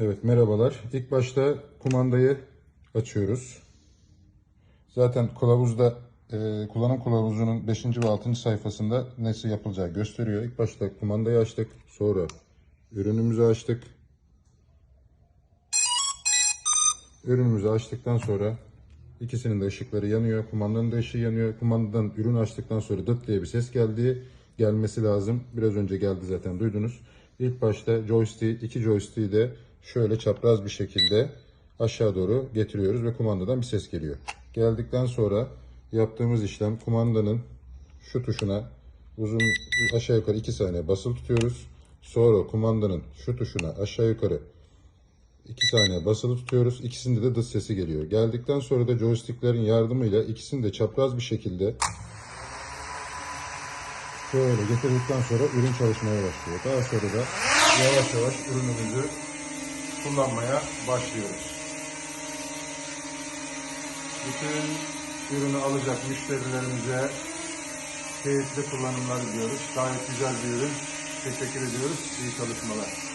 Evet merhabalar. İlk başta kumandayı açıyoruz. Zaten kılavuzda e, kullanım kılavuzunun 5. ve 6. sayfasında nasıl yapılacağı gösteriyor. İlk başta kumandayı açtık. Sonra ürünümüzü açtık. Ürünümüzü açtıktan sonra ikisinin de ışıkları yanıyor. Kumandanın da ışığı yanıyor. Kumandadan ürün açtıktan sonra dıt diye bir ses geldi. Gelmesi lazım. Biraz önce geldi zaten duydunuz. İlk başta joystick, iki joystick'i de şöyle çapraz bir şekilde aşağı doğru getiriyoruz ve kumandadan bir ses geliyor. Geldikten sonra yaptığımız işlem kumandanın şu tuşuna uzun aşağı yukarı 2 saniye basılı tutuyoruz. Sonra kumandanın şu tuşuna aşağı yukarı 2 saniye basılı tutuyoruz. İkisinde de dış sesi geliyor. Geldikten sonra da joysticklerin yardımıyla ikisini de çapraz bir şekilde şöyle getirdikten sonra ürün çalışmaya başlıyor. Daha sonra da yavaş yavaş ürünümüzü kullanmaya başlıyoruz. Bütün ürünü alacak müşterilerimize keyifli kullanımlar diliyoruz. Gayet güzel bir ürün. Teşekkür ediyoruz. İyi çalışmalar.